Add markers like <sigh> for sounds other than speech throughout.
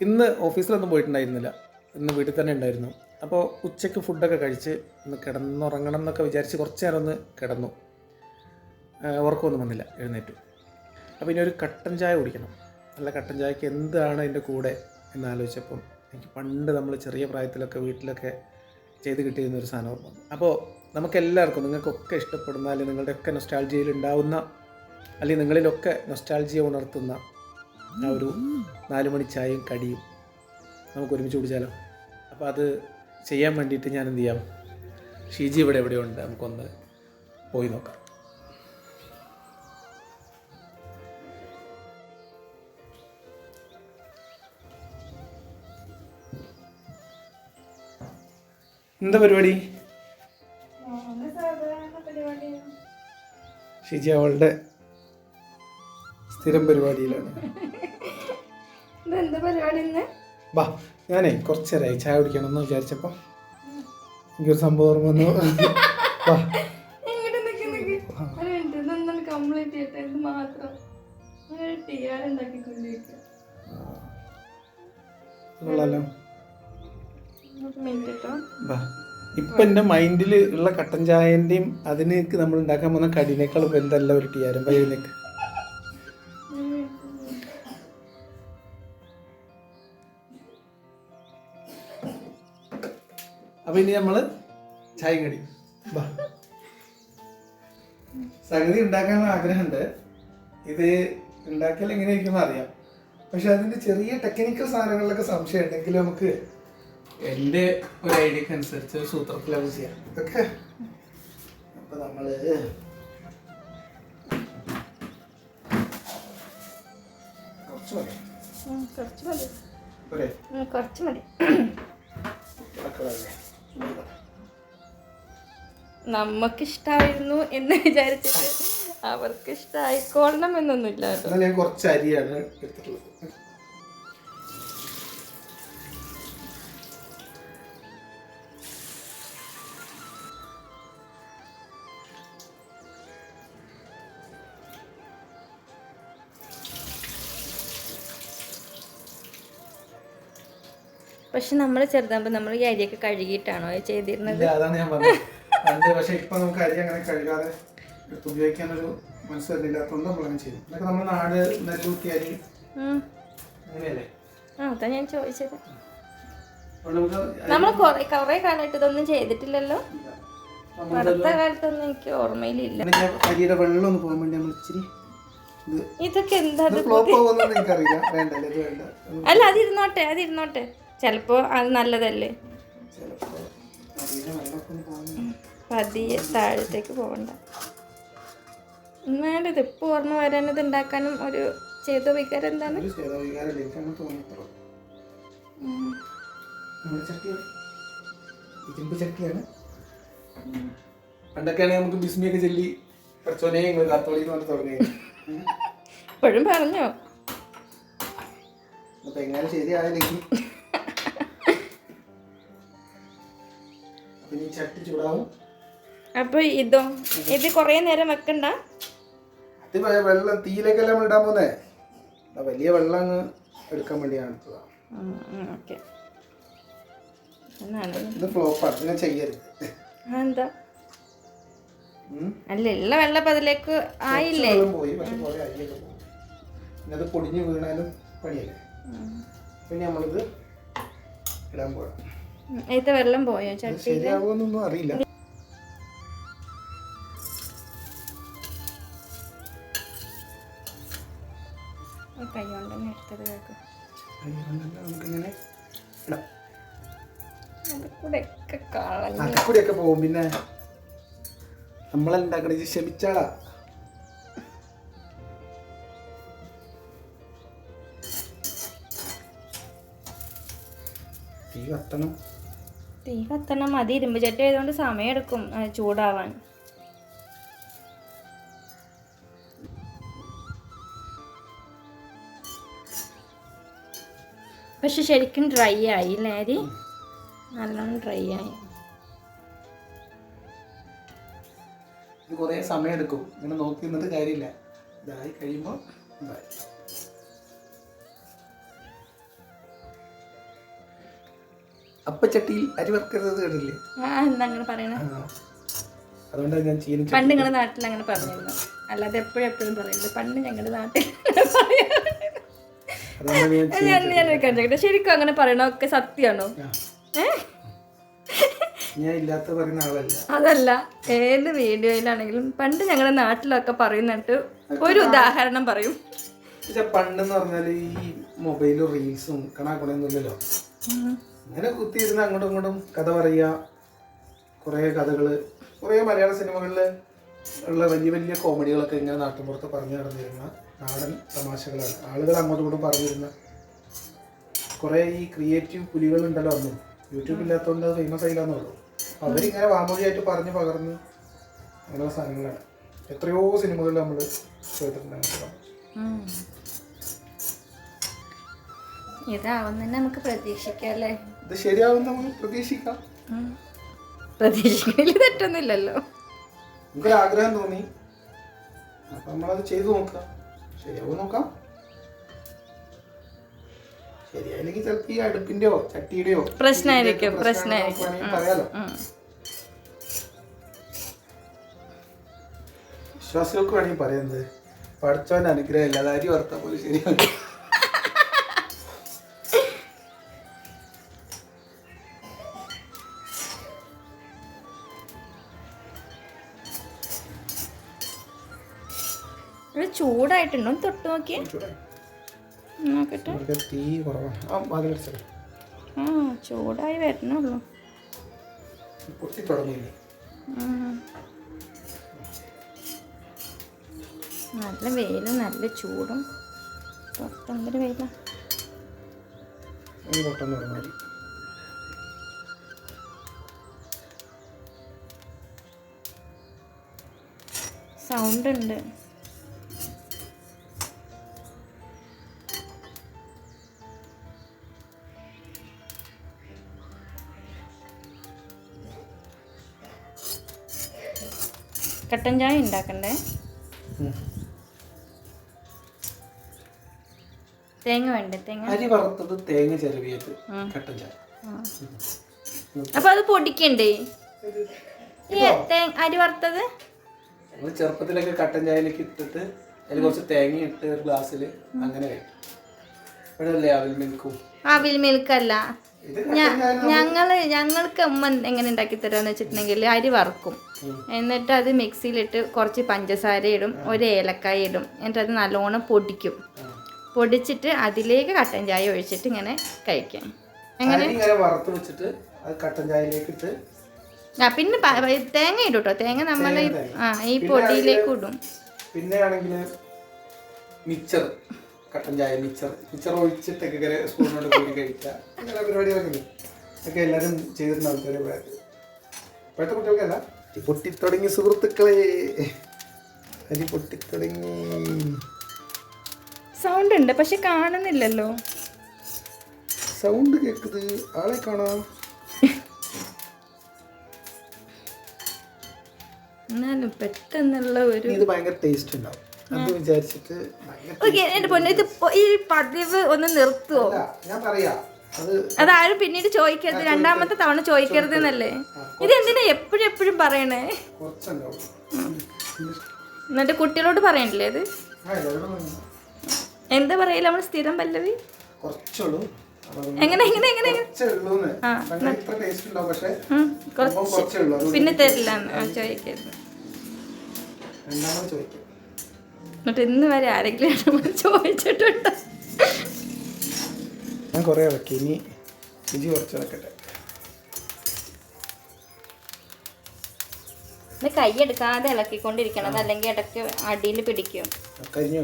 ഇന്ന് ഓഫീസിലൊന്നും പോയിട്ടുണ്ടായിരുന്നില്ല. ഇന്ന് വീട്ടിൽ തന്നെ ഉണ്ടായിരുന്നു. അപ്പോൾ ഉച്ചയ്ക്ക് ഫുഡൊക്കെ കഴിച്ച് ഒന്ന് കിടന്നുറങ്ങണം എന്നൊക്കെ വിചാരിച്ച് കുറച്ച് നേരം ഒന്ന് കിടന്നു. ഉറക്കമൊന്നും വന്നില്ല എഴുന്നേറ്റു. അപ്പോൾ ഇനി ഒരു കട്ടൻ ചായ കുടിക്കണം. നല്ല കട്ടൻ ചായക്ക് എന്താണ് അതിന്റെ കൂടെ എന്ന് ആലോചിച്ചപ്പം എനിക്ക് പണ്ട് നമ്മൾ ചെറിയ പ്രായത്തിലൊക്കെ വീട്ടിലൊക്കെ ചെയ്ത് കിട്ടിയിരുന്ന ഒരു സാധനം ഓർമ്മ അപ്പോൾ നമുക്കെല്ലാവർക്കും നിങ്ങൾക്കൊക്കെ ഇഷ്ടപ്പെടുന്ന അല്ലെങ്കിൽ നിങ്ങളുടെയൊക്കെ നൊസ്റ്റാൾജിയയിൽ ഉണ്ടാവുന്ന അല്ലെങ്കിൽ നിങ്ങളിലൊക്കെ നൊസ്റ്റാൾജിയ ഉണർത്തുന്ന ആ ഒരു നാല് മണി ചായയും കടിയും നമുക്ക് ഒരുമിച്ച് കുടിച്ചാലോ? അപ്പോൾ അത് ചെയ്യാൻ വേണ്ടിയിട്ട് ഞാൻ എന്ത് ചെയ്യാം? ഷീജി ഇവിടെ എവിടെയോ ഉണ്ട് നമുക്കൊന്ന് പോയി നോക്കാം. എന്താ പരിപാടി? ഷിജി അവളുടെ സ്ഥിരം പരിപാടിയിലാണ്. ഇതെന്താ പരിപാടി ഇന്ന്? വാ ഞാനേ കുറച്ച് നേരമായി ചായ കുടിക്കണം എന്ന് വിചാരിച്ചപ്പോൾ എനിക്കൊരു സംഭവം ഓർമ്മ വന്നു. വാ എന്റെ കംപ്ലീറ്റ് ചെയ്യട്ടെ ഇത് മാത്രം. ഉണ്ടാക്കിക്കൊണ്ടിരിക്കുക ഇപ്പം എന്റെ മൈൻഡിൽ ഉള്ള കട്ടൻ ചായന്റെയും അതിനേക്ക് നമ്മൾ ഉണ്ടാക്കാൻ പോകുന്ന കടിനേക്കാളും എന്തല്ല ഒരു ടിയാരം വൈകുന്നേക്ക് അപ്പം ഇനി നമ്മൾ ചായ കടി സംഗതി ഉണ്ടാക്കാനുള്ള ആഗ്രഹമുണ്ട്. ഇത് ഉണ്ടാക്കിയാൽ എങ്ങനെയായിരിക്കും അറിയാം. പക്ഷെ അതിന്റെ ചെറിയ ടെക്നിക്കൽ സാധനങ്ങളിലൊക്കെ സംശയം ഉണ്ടെങ്കിൽ നമുക്ക് എന്റെ ഒരു ഐഡിയക്ക് അനുസരിച്ച് സൂത്രത്തിൽ അത് ചെയ്യാം. ഓക്കെ? അപ്പൊ നമ്മൾ കുറച്ച് മതി. കുറച്ച് മതി. കുറച്ച് മതി. മക്കളല്ലേ? നമുക്ക് ഇഷ്ടമായിരുന്നു എന്ന് വിചാരിച്ചിട്ട് അവർക്ക് ഇഷ്ടമായിക്കോളണം എന്നൊന്നുമില്ല ഞാൻ കുറച്ച് അരിയാണ് എടുത്തിട്ടുള്ളത് പക്ഷെ നമ്മൾ ചെറുതാകുമ്പോൾ നമ്മൾ ഈ അരിയൊക്കെ കഴുകിയിട്ടാണോ ചെയ്തിരുന്നത്? അതാണ് ഞാൻ പറഞ്ഞത്. പണ്ട് പക്ഷെ ഇപ്പൊ നമുക്ക് അരി അങ്ങനെ കഴുകാതെ ഉപയോഗിക്കാനൊരു ചെയ്യും ഇതൊക്കെ നമ്മുടെ നാട് നെല്ലൂട്ടി അരി. അങ്ങനെയല്ലേ? ആ അതാ ഞാൻ ചോദിച്ചത്. നമ്മൾ കുറെ കുറെ കാലമായിട്ട് ഇതൊന്നും ചെയ്തിട്ടില്ലല്ലോ. അടുത്ത കാലത്തൊന്നും എനിക്ക് ഓർമ്മയിലില്ല. അരിയുടെ വെള്ളം ഒന്ന് പോകാൻ വേണ്ടി നമ്മൾ ഇച്ചിരി ഇത് ഇതൊക്കെ എന്താ അല്ല അതിരുന്നോട്ടെ അതിരുന്നോട്ടെ. ചിലപ്പോ അത് നല്ലതല്ലേ? പതിയെ താഴത്തേക്ക് പോകണ്ട. എന്നാലും ഇത് ഇപ്പോൾ ഓർമ്മ വരാൻ ഇത് ഉണ്ടാക്കാനും ഒരു ചെയ്ത വികാരം എന്താണ് ഇരുമ്പ് ചട്ടിയാണ്. പണ്ടൊക്കെയാണെങ്കിൽ നമുക്ക് ബിസ്മിയൊക്കെ ചൊല്ലി കുറച്ചോനെ കാത്തോളി എന്ന് പറഞ്ഞ് തുടങ്ങി. <laughs> ഇപ്പോഴും പറഞ്ഞോ? അപ്പൊ എങ്ങനെ ശരിയായാലേക്ക് അപ്പൊ ചട്ടി ചൂടാവും. അപ്പൊ ഇതോ ഇത് കൊറേ നേരം വെക്കണ്ട. അത് വെള്ളം തീയിലേക്കല്ല നമ്മൾ ഇടാൻ പോന്നേ? വലിയ വെള്ളം അങ്ങ് എടുക്കാൻ വേണ്ടിയാണ് ഇത് ഫ്ലോപ്പാണ് ചെയ്യരുത്. എന്താ അല്ല ഉള്ള വെള്ളം അപ്പൊ അതിലേക്ക് ആയില്ലേ? വെള്ളം പോയി പക്ഷെ കുറെ അരിയൊക്കെ പോയി. പിന്നെ അത് പൊടിഞ്ഞ് വീണാലും പണിയല്ലേ? പിന്നെ നമ്മളിത് ഇടാൻ പോകാം ഉം. വെള്ളം പോയോ? ചട്ടി ശരിയാവുമെന്നൊന്നും അറിയില്ല. കൈ കൊണ്ട് തന്നെ എടുത്തത് കേൾക്കും അതുകൊണ്ടല്ല നമുക്കിങ്ങനെ ഇടാം. അക്കപ്പൊടിയൊക്കെ പോകും. പിന്നെ നമ്മളെന്താക്കണ? ഇത് ക്ഷമിച്ചാളാ തീ കത്തണം. തീ കത്തണം. മതി ഇരുമ്പ് ചട്ടി ആയതുകൊണ്ട് സമയം എടുക്കും ചൂടാവാൻ. പക്ഷെ ശരിക്കും ഡ്രൈ ആയി അല്ലേ അരി? നല്ലോണം ഡ്രൈ ആയി. ഇത് കുറേ സമയം എടുക്കും ഇങ്ങനെ നോക്കി നിന്നിട്ട് കാര്യമില്ല. ഇതായി കഴിയുമ്പോൾ അപ്പച്ചട്ടിയിൽ അരി വറുക്കരുത് കേട്ടില്ലേ? അങ്ങനെ പറയണേ? ഞാൻ ചീന പണ്ട് നിങ്ങളുടെ നാട്ടിൽ അങ്ങനെ പറഞ്ഞിരുന്നു. അല്ലാതെ എപ്പോഴും എപ്പോഴും പറയില്ല പണ്ട് ഞങ്ങളുടെ നാട്ടിൽ. ഞാൻ ഞാൻ ഞാൻ ശരിക്കും അങ്ങനെ പറയണൊക്കെ സത്യമാണോ? അതല്ല. ഏത് വീഡിയോയിലാണെങ്കിലും പണ്ട് ഞങ്ങളുടെ നാട്ടിലൊക്കെ പറയുന്നിട്ട് ഒരു ഉദാഹരണം പറയും. പണ്ട് പണ്ടെന്ന് പറഞ്ഞാൽ ഈ മൊബൈലും റീൽസും കണാക്കുണയൊന്നും ഇല്ലല്ലോ അങ്ങനെ കുത്തിയിരുന്ന് അങ്ങോട്ടും ഇങ്ങോട്ടും കഥ പറയുക. കുറേ കഥകൾ കുറേ മലയാള സിനിമകളിൽ ഉള്ള വലിയ വലിയ കോമഡികളൊക്കെ ഇങ്ങനെ നാട്ടിൻപുറത്ത് പറഞ്ഞു നടന്നിരുന്ന നാടൻ തമാശകളാണ്. ആളുകൾ അങ്ങോട്ടും ഇങ്ങോട്ടും പറഞ്ഞിരുന്ന കുറേ ഈ ക്രിയേറ്റീവ് പുലികളുണ്ടല്ലോ അന്നും. യൂട്യൂബ് ഇല്ലാത്തതുകൊണ്ട് അത് ഫേമസ് ആയില്ലെന്നുള്ളൂ അപ്പോൾ അവരിങ്ങനെ വാമൊഴിയായിട്ട് പറഞ്ഞ് പകർന്ന് അങ്ങനെയുള്ള സാധനങ്ങളാണ്. എത്രയോ സിനിമകളിൽ നമ്മൾ കേട്ടിട്ടുണ്ട് അങ്ങനത്തെ സംഭവം. ഉം. ഇതാവും തന്നെ നമുക്ക് പ്രതീക്ഷിക്കാം അല്ലേ? ഇത് ശരിയാവും നമുക്ക് പ്രതീക്ഷിക്കാം. ഉം. തെറ്റൊന്നുമില്ലല്ലോ. നമുക്കൊരു ആഗ്രഹം തോന്നി. അപ്പൊ നമ്മളത് ചെയ്തു നോക്കാം. ശരിയാവും നോക്കാം. ശരിയായില്ലെങ്കിൽ ചിലപ്പോ ഈ അടുപ്പിന്റെയോ ചട്ടിയുടെയോ പ്രശ്നമായിരിക്കും, പ്രശ്നമായിരിക്കും. പറയാലോ. വിശ്വാസികൾക്ക് വേണമെങ്കിൽ പറയുന്നത് പഠിച്ചവന്റെ അനുഗ്രഹം ഇല്ലാതെ അരി വറുത്താൽ പോലും ശരിയാവും ഇത് ചൂടായിട്ടുണ്ടോ? തൊട്ട് നോക്കിയേ. ചൂടായി. നോക്കട്ടെ. തീ കുറവാണ് ആ ചൂടായി വരണുള്ളൂ തുടങ്ങിയില്ലേ. നല്ല വെയിലും നല്ല ചൂടും. പുറത്തെന്തൊരു വെയിലാണ് പൊട്ടെന്ന് സൗണ്ട് ഉണ്ട് കട്ടൻ ചായ ഉണ്ടാക്കണ്ടേ? തേങ്ങ വേണ്ടേ? തേങ്ങ? അരി വറുത്തത് തേങ്ങ ചെറുവിയത് കട്ടൻ ചായ. അപ്പോൾ അപ്പൊ അത് പൊടിക്കണ്ടേ? അരി വറുത്തത്? ചെറുപ്പത്തിലൊക്കെ കട്ടൻ ചായയിലേക്ക് ഇട്ടിട്ട് അതിൽ കുറച്ച് തേങ്ങ ഇട്ട് ഒരു ഗ്ലാസ്സിൽ അങ്ങനെ കഴിക്കും. ഇവിടെ അവിൽ മിൽക്കും? അവിൽ മിൽക്കല്ല. ഞങ്ങൾ ഞങ്ങൾക്ക് അമ്മ എങ്ങനെ ഉണ്ടാക്കി തരാന്ന് വെച്ചിട്ടുണ്ടെങ്കിൽ അരി വറുക്കും. എന്നിട്ട് അത് മിക്സിയിലിട്ട് കുറച്ച് പഞ്ചസാര ഇടും ഒരു ഏലക്കായ ഇടും. എന്നിട്ട് അത് നല്ലോണം പൊടിക്കും. പൊടിച്ചിട്ട് അതിലേക്ക് കട്ടൻ ചായ ഒഴിച്ചിട്ട് ഇങ്ങനെ കഴിക്കാം. എങ്ങനെ? ഇങ്ങനെ വറുത്ത് വെച്ചിട്ട് കട്ടൻ ചായയിലേക്ക് ഇട്ട് ആ പിന്നെ തേങ്ങ ഇടും കേട്ടോ തേങ്ങ നമ്മൾ ആ ഈ പൊടിയിലേക്ക് ഇടും. പിന്നെ ആണെങ്കിൽ മിച്ചർ കട്ടൻ ചായ മിച്ചർ മിച്ചർ ഒഴിച്ചിട്ടൊക്കെ ഇങ്ങനെ സ്പൂണോട് കൂടി കഴിക്കുക അങ്ങനെ പരിപാടികളൊക്കെ ഉണ്ട് ഒക്കെ എല്ലാവരും ചെയ്തിരുന്ന ആൾക്കാരെ പ്രായത്തിൽ. ഇപ്പോഴത്തെ കുട്ടികൾക്കല്ല ഈ പൊട്ടിത്തുടങ്ങി സുഹൃത്തുക്കളെ. അരി പൊട്ടിത്തുടങ്ങി. സൗണ്ട് ഉണ്ട് പക്ഷെ കാണുന്നില്ലല്ലോ. സൗണ്ട് കേൾക്കുന്നത് ആളെ കാണാം. എന്നാലും പെട്ടെന്നുള്ള ഒരു ഇത് ഭയങ്കര ടേസ്റ്റ് ഉണ്ടാവും. അത് വിചാരിച്ചിട്ട് ഓക്കെ എന്റെ പൊന്നെ ഇത് ഈ പതിവ് ഒന്ന് നിർത്തുവോ? ഞാൻ പറയാ. അത് അതാരും പിന്നീട് ചോദിക്കരുത്. രണ്ടാമത്തെ തവണ ചോദിക്കരുത് എന്നല്ലേ? ഇത് എന്തിനാ എപ്പോഴും എപ്പോഴും പറയണേ? എന്നിട്ട് കുട്ടികളോട് പറയണില്ലേ ഇത്. എന്താ പറയില്ല നമ്മൾ സ്ഥിരം പല്ലവി? എങ്ങനെ എങ്ങനെ എങ്ങനെ? പിന്നെ തരില്ല. ചോദിക്കരുത്. എന്നിട്ട് ഇന്ന് വരെ ആരെങ്കിലും ചോദിച്ചിട്ടുണ്ട് ചോദിച്ചിട്ടുണ്ടോ. ഞാൻ കുറേ ഇളക്കി. ഇനി രുചി കുറച്ച് ഇളക്കട്ടെ. ഇത് കൈ എടുക്കാതെ ഇളക്കിക്കൊണ്ടിരിക്കണം. അല്ലെങ്കിൽ ഇടയ്ക്ക് അടിയിൽ പിടിക്കും. കരിഞ്ഞു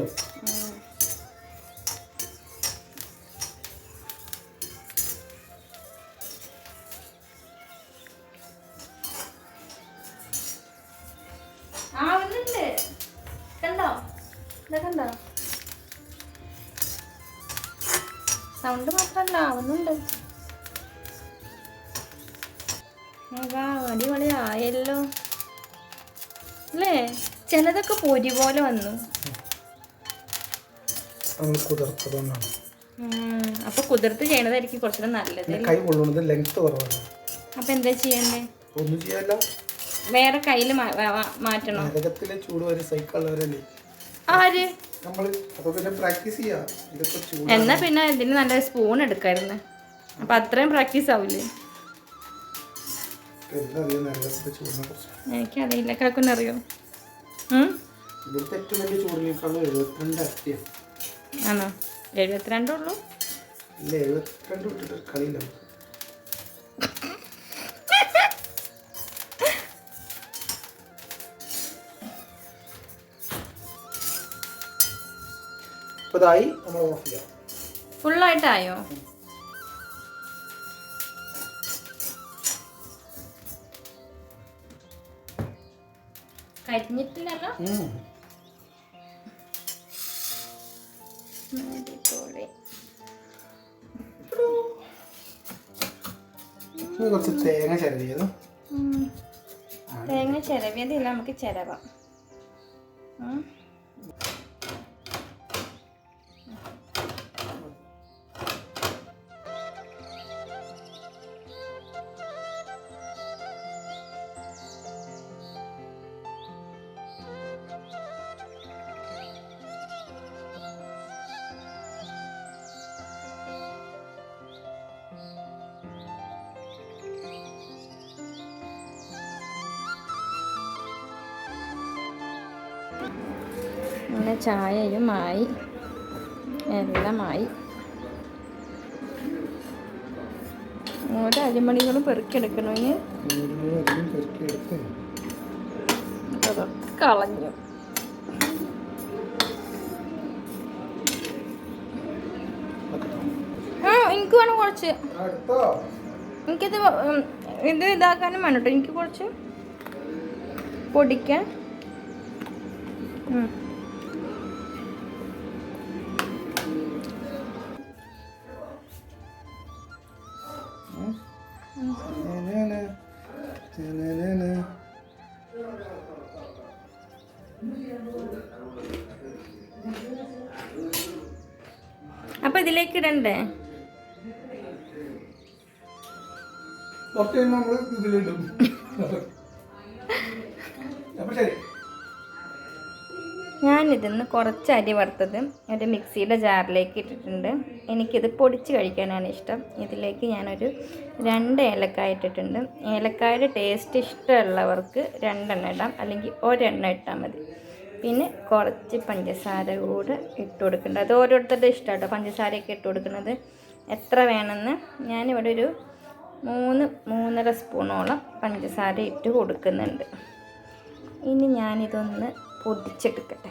സൗണ്ട് മാത്രല്ല ആവുന്നുണ്ട്. അടിപൊളി ആയല്ലോ. അല്ലേ? ചിലതൊക്കെ പൊരി പോലെ വന്നു. അപ്പൊ കുതിർത്ത് ചെയ്യണതായിരിക്കും കുറച്ചുകൂടെ നല്ലത് പിന്നെ കൈ കൊള്ളുന്നത് ലെങ്ത് കുറവാണ്. അപ്പൊ എന്താ ചെയ്യണ്ടേ? ഒന്നും ചെയ്യാല്ല. വേറെ കയ്യിൽ മാറ്റണം? ചൂട് വരെ സൈക്കിളുള്ളവരല്ലേ ആര്? എന്നാ പിന്നെ ഇതിന് നല്ല സ്പൂൺ എടുക്കായിരുന്നു. അപ്പൊ അത്രയും പ്രാക്ടീസ് ആവില്ലേ എനിക്കറിയില്ല. അത്തിയാണ് ആണോ? എഴുപത്തിരണ്ടുള്ളൂ കളിയില്ല. അപ്പോൾ ഇതായി നമ്മൾ ഓഫ് ചെയ്യാം. ഫുള്ളായിട്ടായോ? കരിഞ്ഞിട്ടില്ലല്ലോ കുറച്ച് തേങ്ങ ചിരവിയത്. തേങ്ങ ചിരവിയതില്ല നമുക്ക് ചിരവാം. ഉം. അങ്ങനെ ചായയും ആയി എല്ലാമായി ഓരോ അരിമണികളും പെറുക്കിയെടുക്കണമെങ്കിൽ കളഞ്ഞു. ആ എനിക്ക് വേണം കുറച്ച്. എനിക്കിത് ഇത് ഇതാക്കാനും വേണം കേട്ടോ എനിക്ക് കുറച്ച് പൊടിക്കാൻ. അപ്പൊ ഇതിലേക്ക് ഇടണ്ടേ? ഇതിലിടും. ശരി. ഞാനിതിന്ന് കുറച്ച് അരി വറുത്തത് ഒരു മിക്സിയുടെ ജാറിലേക്ക് ഇട്ടിട്ടുണ്ട്. എനിക്കിത് പൊടിച്ച് കഴിക്കാനാണ് ഇഷ്ടം. ഇതിലേക്ക് ഞാനൊരു രണ്ട് ഏലക്കായ ഇട്ടിട്ടുണ്ട്. ഏലക്കായുടെ ടേസ്റ്റ് ഇഷ്ടമുള്ളവർക്ക് രണ്ടെണ്ണം ഇടാം. അല്ലെങ്കിൽ ഒരെണ്ണം ഇട്ടാൽ മതി. പിന്നെ കുറച്ച് പഞ്ചസാര കൂടെ ഇട്ട് കൊടുക്കുന്നുണ്ട് അത് ഓരോരുത്തരുടെ ഇഷ്ടം കേട്ടോ പഞ്ചസാരയൊക്കെ ഇട്ട് കൊടുക്കുന്നത് എത്ര വേണമെന്ന് ഞാനിവിടെ ഒരു മൂന്ന് മൂന്നര സ്പൂണോളം പഞ്ചസാര ഇട്ട് കൊടുക്കുന്നുണ്ട്. ഇനി ഞാനിതൊന്ന് പൊടിച്ചെടുക്കട്ടെ